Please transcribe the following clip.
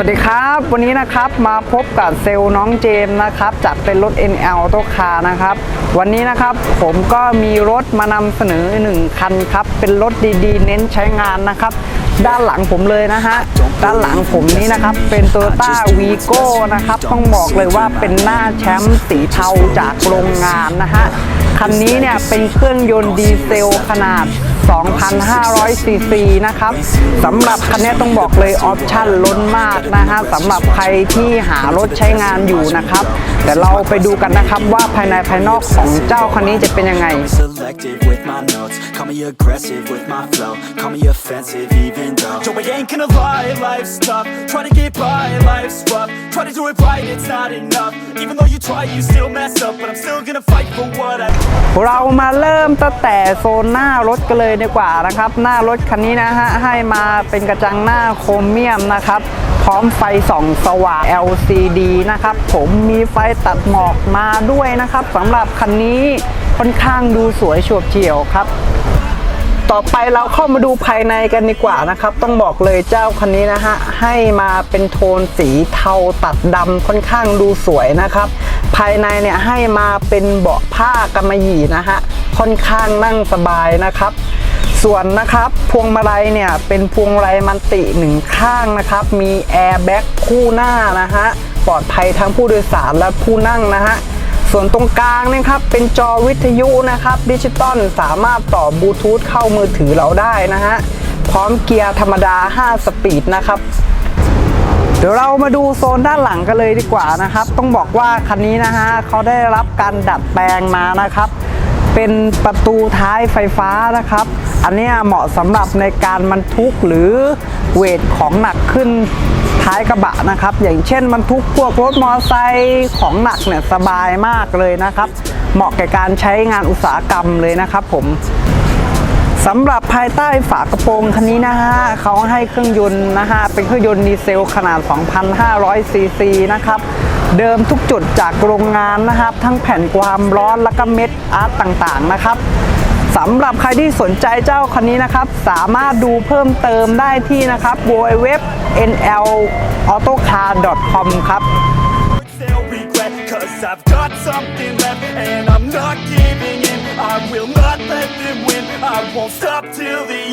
สวัสดีครับ วันนี้นะครับมาพบกับเซลล์น้องเจมส์นะครับจากเป็นรถ NL ตัวคานะครับ วันนี้นะครับผมก็มีรถมานำเสนอหนึ่งคันครับ เป็นรถดีๆ เน้นใช้งานนะครับ ด้านหลังผมเลยนะฮะด้านหลังผมนี้นะครับเป็น t o y ยต้าวีโก้นะครับ ต้องบอกเลยว่าเป็นหน้าแชมป์สีเทาจากโรงงานนะฮะคันนี้เนี่ยเป็นเครื่องยนต์ดีเซลขนาด 2,500 ซีซีนะครับสำหรับคันนี้ต้องบอกเลยออปชั่นล้นมากนะฮะสำหรับใครที่หารถใช้งานอยู่นะครับ แต่เราไปดูกันนะครับว่าภายในภายนอกของเจ้าคันนี้จะเป็นยังไง Selective with my notes, call me aggressive with my flow, call me offensive even though. Yo, I ain't gonna lie, life's tough. Try to get by, life's rough. Try to do it right, it's not enough. Even though you try, you still mess up, but I'm still gonna fight for what I. เรามาเริ่มตั้งแต่โซนหน้ารถกันเลยดีกว่านะครับ หน้ารถคันนี้นะฮะให้มาเป็นกระจังหน้าโครเมียมนะครับ พร้อมไฟส่องสว่าง LCD นะครับ ผมมีไฟตัดหมอกมาด้วยนะครับสำหรับคันนี้ค่อนข้างดูสวยฉวบเฉี่ยวครับต่อไปเราเข้ามาดูภายในกันดีกว่านะครับ ต้องบอกเลยเจ้าคันนี้นะฮะให้มาเป็นโทนสีเทาตัดดำค่อนข้างดูสวยนะครับ ภายในเนี่ยให้มาเป็นเบาะผ้ากำมะหยี่นะฮะค่อนข้างนั่งสบายนะครับ ส่วนนะครับพวงมาลัยเนี่ยเป็นพวงมาลัยมันติหนึ่งข้างนะครับ มีแอร์แบ็กคู่หน้านะฮะปลอดภัยทั้งผู้โดยสารและผู้นั่งนะฮะส่วนตรงกลางนะครับเป็นจอวิทยุนะครับดิจิตอลสามารถต่อบลูทูธเข้ามือถือเราได้นะฮะพร้อมเกียร์ธรรมดา 5 สปีดนะครับเดี๋ยวเรามาดูโซนด้านหลังกันเลยดีกว่านะครับ ต้องบอกว่าคันนี้นะฮะเขาได้รับการดัดแปลงมานะครับ เป็นประตูท้ายไฟฟ้านะครับ อันนี้เหมาะสำหรับในการบรรทุกหรือเวทของหนักขึ้นท้ายกระบะนะครับ อย่างเช่นบรรทุกพวกรถมอเตอร์ไซค์ของหนักเนี่ยสบายมากเลยนะครับ เหมาะแก่การใช้งานอุตสาหกรรมเลยนะครับ ผมสำหรับภายใต้ฝากระโปรงคันนี้นะฮะเขาให้เครื่องยนต์นะฮะเป็นเครื่องยนต์ดีเซลขนาด 2,500ซีซีนะครับ เดิมทุกจุดจากโรงงานนะครับ ทั้งแผ่นความร้อนและก็เม็ดอาร์ตต่างๆนะครับสำหรับใครที่สนใจเจ้าคันนี้นะครับ สามารถดูเพิ่มเติมได้ที่นะครับ www nl autocar com ครับ I've got something left and I'm not giving in I will not let them win I won't stop till the end